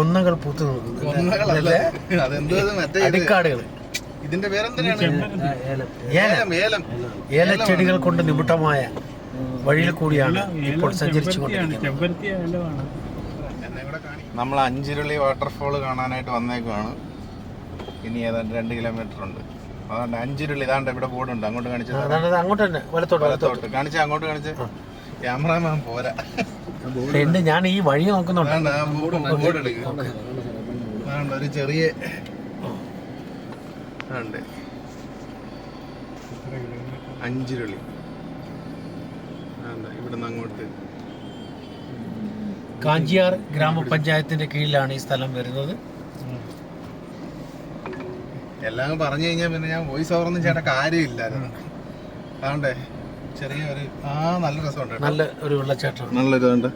കൊന്നകൾ പൂത്തു നിൽക്കുന്നു. കൊന്നകളല്ല. അതെന്തോ മറ്റേ ഇത്. അടിക്കാടുകൾ. ഇതിന്റെ പേരെന്തിനാണ്? ഏലച്ചെടികൾ കൊണ്ട് നിമിട്ടമായ വഴിയിൽ കൂടിയാണ് ഇപ്പോൾ സഞ്ചരിച്ചു ചെമ്പരത്തി ഏലമാണ്. നമ്മൾ അഞ്ചിരുളി വാട്ടർഫോൾ കാണാനായിട്ട് വന്നേക്കുവാണ്. ഇനി ഏതാണ്ട് രണ്ട് കിലോമീറ്റർ ഉണ്ട്. അതുകൊണ്ട് അഞ്ചിരുളി ഇതാണ്ട് ഇവിടെ ബോർഡുണ്ട്. അങ്ങോട്ട് കാണിച്ചത്. അങ്ങോട്ട് തന്നെ വലത്തോട്ട് വലത്തോട്ട്. കാണിച്ച അങ്ങോട്ട് കാണിച്ച്. ക്യാമറാമാൻ പോരാ. എന്ത് ഞാൻ ഈ വഴി നോക്കുന്നുണ്ട്? ഒരു ചെറിയ ഉണ്ട് അഞ്ചിരുളി. ഇവിടുന്ന് അങ്ങോട്ട്. കാഞ്ചിയാർ ഗ്രാമപഞ്ചായത്തിന്റെ കീഴിലാണ് ഈ സ്ഥലം വരുന്നത്. എല്ലാം പറഞ്ഞു കഴിഞ്ഞാൽ പിന്നെ ഞാൻ വോയിസ് ഓവർ ഒന്നും ചേട്ടാ കാര്യമില്ലായിരുന്നു അതുകൊണ്ടേ ചെറിയ ഒരു ആ നല്ല രസമുണ്ട്. നല്ല ഒരു വെള്ളച്ചാട്ടം നല്ല ഇതുണ്ട്.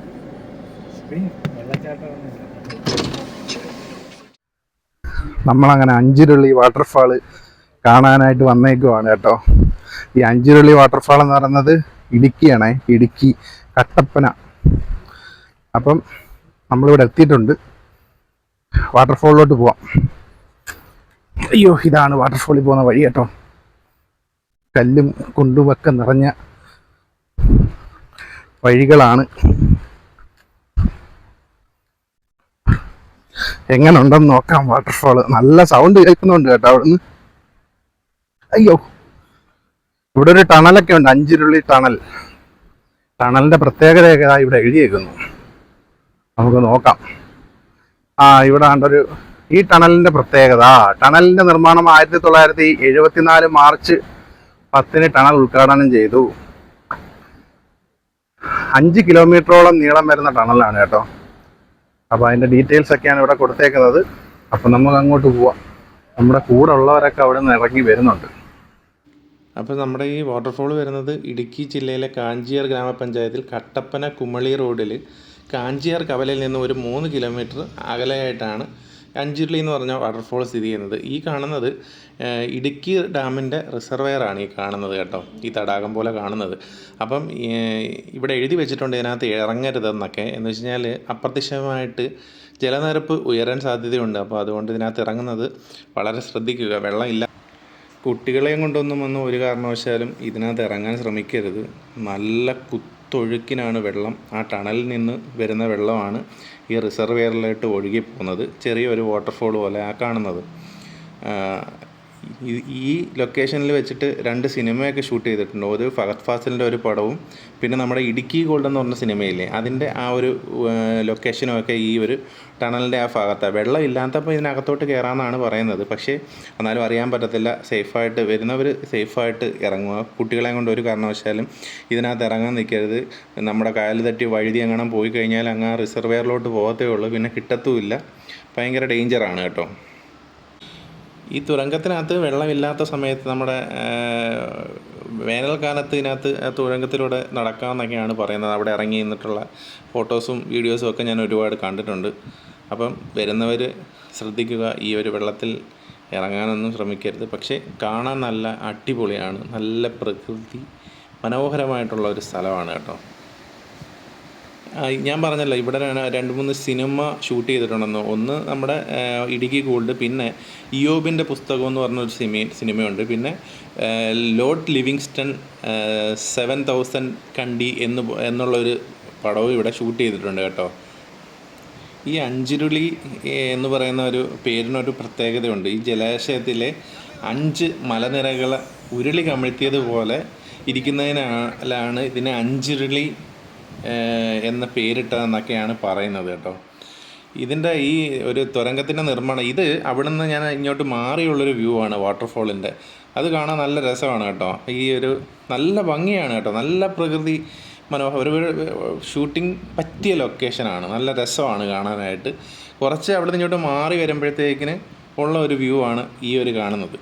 നമ്മളങ്ങനെ അഞ്ചിരുള്ളി വാട്ടർഫാൾ കാണാനായിട്ട് വന്നേക്കുവാണ് കേട്ടോ. ഈ അഞ്ചിരുള്ളി വാട്ടർഫാൾ എന്ന് പറയുന്നത് ഇടുക്കിയാണേ ഇടുക്കി കട്ടപ്പന. അപ്പം നമ്മളിവിടെ എത്തിയിട്ടുണ്ട്. വാട്ടർഫാളിലോട്ട് പോവാം. അയ്യോ ഇതാണ് വാട്ടർഫാളിൽ പോകുന്ന വഴി കേട്ടോ. കല്ലും കൊണ്ടുമൊക്കെ നിറഞ്ഞ വഴികളാണ്. എങ്ങനെ ഉണ്ടെന്ന് നോക്കാം വാട്ടർഫാൾ നല്ല സൗണ്ട് കേൾക്കുന്നുണ്ട് കേട്ടോ അവിടുന്ന്. അയ്യോ. ഇവിടെ ഒരു ടണലൊക്കെ ഉണ്ട് അഞ്ചിരുള്ളി ടണൽ. ടണലിന്റെ പ്രത്യേകതയൊക്കെ ഇവിടെ എഴുതിയേക്കുന്നു. നമുക്ക് നോക്കാം. ആ ഇവിടെ കണ്ടൊരു ഈ ടണലിന്റെ പ്രത്യേകത. ടണലിന്റെ നിർമ്മാണം ആയിരത്തി തൊള്ളായിരത്തി എഴുപത്തിനാല് മാർച്ച് പത്തിന് ടണൽ ഉദ്ഘാടനം ചെയ്തു. അഞ്ച് കിലോമീറ്ററോളം നീളം വരുന്ന ടണലാണ് കേട്ടോ. അപ്പോൾ അതിന്റെ ഡീറ്റെയിൽസ് ഒക്കെയാണ് ഇവിടെ കൊടുത്തേക്കുന്നത്. അപ്പം നമുക്ക് അങ്ങോട്ട് പോവാം. നമ്മുടെ കൂടെ ഉള്ളവരൊക്കെ അവിടെ നിന്ന് ഇറങ്ങി വരുന്നുണ്ട്. അപ്പോൾ നമ്മുടെ ഈ വാട്ടർഫോൾ വരുന്നത് ഇടുക്കി ജില്ലയിലെ കാഞ്ചിയാർ ഗ്രാമപഞ്ചായത്തിൽ കട്ടപ്പന കുമളി റോഡിൽ കാഞ്ചിയാർ കവലയിൽ നിന്ന് ഒരു മൂന്ന് കിലോമീറ്റർ അകലെയായിട്ടാണ് അഞ്ചിരുളി എന്ന് പറഞ്ഞ വാട്ടർഫോൾ സ്ഥിതി ചെയ്യുന്നത്. ഈ കാണുന്നത് ഇടുക്കി ഡാമിന്റെ റിസർവെയറാണ് ഈ കാണുന്നത് കേട്ടോ. ഈ തടാകം പോലെ കാണുന്നത്. അപ്പം ഇവിടെ എഴുതി വെച്ചിട്ടുണ്ട് ഇതിനകത്ത് ഇറങ്ങരുതെന്നൊക്കെ എന്ന് വെച്ച് കഴിഞ്ഞാൽ അപ്രത്യക്ഷമായിട്ട് ജലനിരപ്പ് ഉയരാൻ സാധ്യതയുണ്ട്. അപ്പോൾ അതുകൊണ്ട് ഇതിനകത്ത് ഇറങ്ങുന്നത് വളരെ ശ്രദ്ധിക്കുക. വെള്ളമില്ല കുട്ടികളെയും കൊണ്ടൊന്നും ഒന്നും ഒരു കാരണവശാലും ഇതിനകത്ത് ഇറങ്ങാൻ ശ്രമിക്കരുത്. നല്ല കുത്തൊഴുക്കിനാണ് വെള്ളം. ആ ടണലിൽ നിന്ന് വരുന്ന വെള്ളമാണ്. ഈ റിസർവെയറിലോട്ട് ഒഴുകി പോകുന്നത് ചെറിയൊരു വാട്ടർഫോൾ പോലെ ആ കാണുന്നത്. ഈ- ലൊക്കേഷനിൽ വെച്ചിട്ട് രണ്ട് സിനിമയൊക്കെ ഷൂട്ട് ചെയ്തിട്ടുണ്ട്. ഒരു ഫഹദ് ഫാസിലിന്റെ ഒരു പടവും പിന്നെ നമ്മുടെ ഇടുക്കി ഗോൾഡ് എന്ന് പറഞ്ഞ സിനിമയില്ലേ അതിന്റെ ആ ഒരു ലൊക്കേഷനും ഒക്കെ ഈ ഒരു ടണലിന്റെ ആ ഭാഗത്താണ് വെള്ളം ഇല്ലാത്തപ്പോൾ ഇതിനകത്തോട്ട് കയറാമെന്നാണ് പറയുന്നത്. പക്ഷേ എന്നാലും അറിയാൻ പറ്റത്തില്ല സേഫായിട്ട് വരുന്നവർ സേഫായിട്ട് ഇറങ്ങുക. കുട്ടികളെ കൊണ്ട് ഒരു കാരണവശാലും ഇതിനകത്ത് ഇറങ്ങാൻ നിൽക്കരുത്. നമ്മുടെ കാൽ തട്ടി വഴുതി എങ്ങാനും പോയി കഴിഞ്ഞാൽ അങ്ങ് റിസർവെയറിലോട്ട് പോകത്തേ ഉള്ളൂ. പിന്നെ കിട്ടത്തുമില്ല. ഭയങ്കര ഡേഞ്ചറാണ് കേട്ടോ. ഈ തുരങ്കത്തിനകത്ത് വെള്ളമില്ലാത്ത സമയത്ത് നമ്മുടെ വേനൽക്കാലത്ത് ഇതിനകത്ത് തുരങ്കത്തിലൂടെ നടക്കാമെന്നൊക്കെയാണ് പറയുന്നത്. അവിടെ ഇറങ്ങി നിന്നിട്ടുള്ള ഫോട്ടോസും വീഡിയോസും ഒക്കെ ഞാൻ ഒരുപാട് കണ്ടിട്ടുണ്ട്. അപ്പം വരുന്നവർ ശ്രദ്ധിക്കുക ഈ ഒരു വെള്ളത്തിൽ ഇറങ്ങാനൊന്നും ശ്രമിക്കരുത്. പക്ഷേ കാണാൻ നല്ല അടിപൊളിയാണ്. നല്ല പ്രകൃതി മനോഹരമായിട്ടുള്ള ഒരു സ്ഥലമാണ് കേട്ടോ. ഞാൻ പറഞ്ഞല്ലോ ഇവിടെ രണ്ട് മൂന്ന് സിനിമ ഷൂട്ട് ചെയ്തിട്ടുണ്ടെന്ന്. ഒന്ന് നമ്മുടെ ഇടുക്കി ഗോൾഡ് പിന്നെ ഇയോബിന്റെ പുസ്തകം എന്ന് പറഞ്ഞൊരു സിനിമ സിനിമയുണ്ട്. പിന്നെ Lord Livingstone seven thousand Kandi എന്ന് എന്നുള്ളൊരു പടവും ഇവിടെ ഷൂട്ട് ചെയ്തിട്ടുണ്ട് കേട്ടോ. ഈ അഞ്ചിരുളി എന്ന് പറയുന്ന ഒരു പേരിനൊരു പ്രത്യേകതയുണ്ട്. ഈ ജലാശയത്തിലെ അഞ്ച് മലനിരകളെ ഉരുളി കമിഴ്ത്തിയതുപോലെ ഇരിക്കുന്നതിനാലാണ് ഇതിനെ അഞ്ചിരുളി എന്ന പേരിട്ടതെന്നൊക്കെയാണ് പറയുന്നത് കേട്ടോ. ഇതിന്റെ ഈ ഒരു തുരങ്കത്തിന്റെ നിർമ്മാണം ഇത് അവിടെ നിന്ന് ഞാൻ ഇങ്ങോട്ട് മാറിയുള്ളൊരു വ്യൂ ആണ് വാട്ടർഫോളിന്റെ. അത് കാണാൻ നല്ല രസമാണ് കേട്ടോ. ഈ ഒരു നല്ല ഭംഗിയാണ് കേട്ടോ. നല്ല പ്രകൃതി മനോഹരം ഒരു ഷൂട്ടിംഗ് പറ്റിയ ലൊക്കേഷനാണ്. നല്ല രസമാണ് കാണാനായിട്ട്. കുറച്ച് അവിടെ നിന്ന് ഇങ്ങോട്ട് മാറി വരുമ്പോഴത്തേക്കിന് ഉള്ള ഒരു വ്യൂ ആണ് ഈ ഒരു കാണുന്നത്.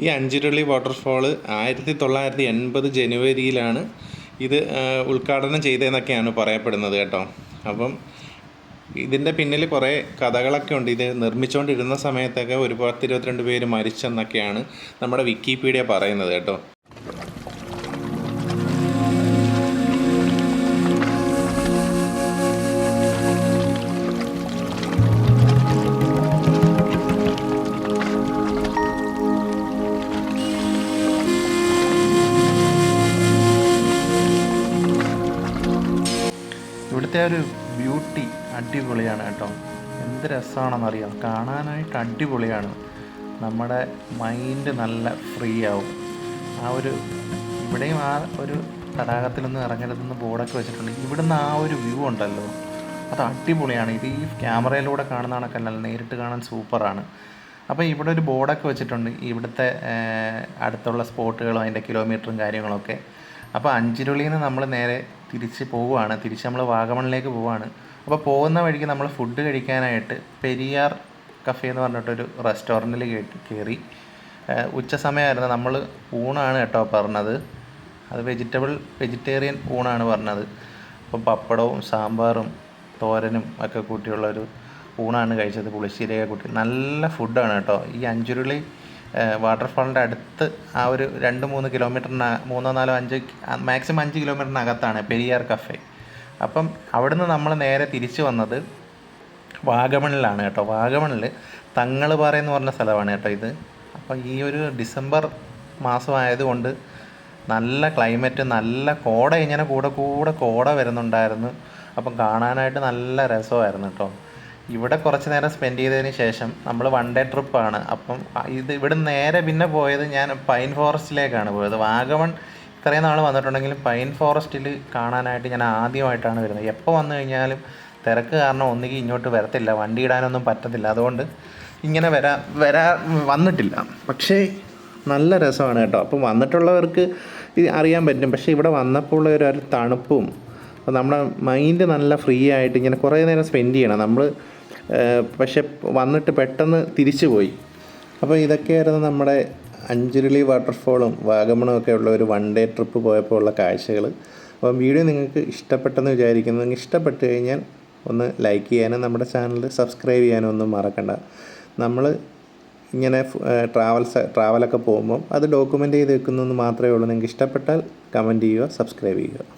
ഈ അഞ്ചിരുളി വാട്ടർഫോൾ ആയിരത്തി തൊള്ളായിരത്തി എൺപത് ജനുവരിയിലാണ് ഇത് ഉദ്ഘാടനം ചെയ്തതെന്നൊക്കെയാണ് പറയപ്പെടുന്നത് കേട്ടോ. അപ്പം ഇതിന്റെ പിന്നിൽ കുറേ കഥകളൊക്കെ ഉണ്ട്. ഇത് നിർമ്മിച്ചുകൊണ്ടിരുന്ന സമയത്തൊക്കെ ഒരു പത്തിരുപത്തിരണ്ട് പേര് മരിച്ചെന്നൊക്കെയാണ് നമ്മുടെ വിക്കിപീഡിയ പറയുന്നത് കേട്ടോ. ഒരു ബ്യൂട്ടി അടിപൊളിയാണ് കേട്ടോ. എന്ത് രസമാണെന്നറിയാം കാണാനായിട്ട് അടിപൊളിയാണ്. നമ്മുടെ മൈൻഡ് നല്ല ഫ്രീ ആവും. ആ ഒരു ഇവിടെയും ആ ഒരു തടാകത്തിലൊന്നും ഇറങ്ങരുതെന്ന് ബോർഡൊക്കെ വെച്ചിട്ടുണ്ട്. ഇവിടുന്ന് ആ ഒരു വ്യൂ ഉണ്ടല്ലോ. അത് അടിപൊളിയാണ്. ഇത് ഈ ക്യാമറയിലൂടെ കാണുന്ന കണക്കല്ല നേരിട്ട് കാണാൻ സൂപ്പറാണ്. അപ്പോൾ ഇവിടെ ഒരു ബോർഡൊക്കെ വെച്ചിട്ടുണ്ട്. ഇവിടുത്തെ അടുത്തുള്ള സ്പോട്ടുകളും അതിന്റെ കിലോമീറ്ററും കാര്യങ്ങളൊക്കെ. അപ്പോൾ അഞ്ചിരുളിയിൽ നിന്ന് നമ്മൾ നേരെ തിരിച്ച് പോവുകയാണ്. തിരിച്ച് നമ്മൾ വാഗമണിലേക്ക് പോവുകയാണ്. അപ്പോൾ പോകുന്ന വഴിക്ക് നമ്മൾ ഫുഡ് കഴിക്കാനായിട്ട് പെരിയാർ കഫേ എന്ന് പറഞ്ഞിട്ടൊരു റെസ്റ്റോറന്റിൽ കയറി ഉച്ച സമയമായിരുന്നു നമ്മൾ ഊണാണ് കേട്ടോ പറഞ്ഞത്. അത് വെജിറ്റബിൾ വെജിറ്റേറിയൻ ഊണാണ് പറഞ്ഞത്. അപ്പോൾ പപ്പടവും സാമ്പാറും തോരനും ഒക്കെ കൂട്ടിയുള്ളൊരു ഊണാണ് കഴിച്ചത്. പുളിശ്ശേരിയൊക്കെ കൂട്ടി. നല്ല ഫുഡാണ് കേട്ടോ. ഈ അഞ്ചുരുളി വാട്ടർഫാളിന്റെ അടുത്ത് ആ ഒരു രണ്ട് മൂന്ന് കിലോമീറ്ററിന് മൂന്നോ നാലോ അഞ്ച് മാക്സിമം അഞ്ച് കിലോമീറ്ററിനകത്താണ് പെരിയാർ കഫേ. അപ്പം അവിടുന്ന് നമ്മൾ നേരെ തിരിച്ചു വന്നത് വാഗമണിലാണ് കേട്ടോ. വാഗമണിൽ തങ്ങൾ എന്ന് പറഞ്ഞ സ്ഥലമാണ് കേട്ടോ ഇത്. അപ്പം ഈ ഒരു ഡിസംബർ മാസമായതുകൊണ്ട് നല്ല ക്ലൈമറ്റ് നല്ല കോട ഇങ്ങനെ കൂടെ കൂടെ കോട വരുന്നുണ്ടായിരുന്നു. അപ്പം കാണാനായിട്ട് നല്ല രസമായിരുന്നു കേട്ടോ. ഇവിടെ കുറച്ച് നേരം സ്പെൻഡ് ചെയ്തതിന് ശേഷം നമ്മൾ വൺ ഡേ ട്രിപ്പാണ് അപ്പം ഇത് ഇവിടെ നേരെ പിന്നെ പോയത് ഞാൻ പൈൻ ഫോറസ്റ്റിലേക്കാണ് പോയത്. വാഗമൺ ഇത്രയും നാൾ വന്നിട്ടുണ്ടെങ്കിലും പൈൻ ഫോറസ്റ്റിൽ കാണാനായിട്ട് ഞാൻ ആദ്യമായിട്ടാണ് വരുന്നത്. എപ്പോൾ വന്നു കഴിഞ്ഞാലും തിരക്ക് കാരണം ഒന്നുകിൽ ഇങ്ങോട്ട് വരത്തില്ല. വണ്ടി ഇടാനൊന്നും പറ്റത്തില്ല. അതുകൊണ്ട് ഇങ്ങനെ വരാ വരാ വന്നിട്ടില്ല. പക്ഷേ നല്ല രസമാണ് കേട്ടോ. അപ്പം വന്നിട്ടുള്ളവർക്ക് ഇത് അറിയാൻ പറ്റും. പക്ഷേ ഇവിടെ വന്നപ്പോൾ ഉള്ള ഒരു തണുപ്പും നമ്മുടെ മൈൻഡ് നല്ല ഫ്രീ ആയിട്ട് ഇങ്ങനെ കുറേ നേരം സ്പെൻഡ് ചെയ്യണം. നമ്മൾ പക്ഷെ വന്നിട്ട് പെട്ടെന്ന് തിരിച്ചു പോയി അപ്പോൾ ഇതൊക്കെയായിരുന്നു നമ്മുടെ അഞ്ചുരുളി വാട്ടർഫോളും വാഗമണും ഒക്കെ ഉള്ള ഒരു വൺ ഡേ ട്രിപ്പ് പോയപ്പോൾ ഉള്ള കാഴ്ചകൾ. അപ്പം വീഡിയോ നിങ്ങൾക്ക് ഇഷ്ടപ്പെട്ടെന്ന് വിചാരിക്കുന്നു ഇഷ്ടപ്പെട്ട് കഴിഞ്ഞാൽ ഒന്ന് ലൈക്ക് ചെയ്യാനും നമ്മുടെ ചാനൽ സബ്സ്ക്രൈബ് ചെയ്യാനും ഒന്നും മറക്കണ്ട. നമ്മൾ ഇങ്ങനെ ട്രാവൽസ് ട്രാവലൊക്കെ പോകുമ്പം അത് ഡോക്യുമെന്റ് ചെയ്ത് വെക്കുന്നു എന്ന് മാത്രമേ ഉള്ളൂ. നിങ്ങൾക്ക് ഇഷ്ടപ്പെട്ടാൽ കമന്റ് ചെയ്യുക സബ്സ്ക്രൈബ് ചെയ്യുക.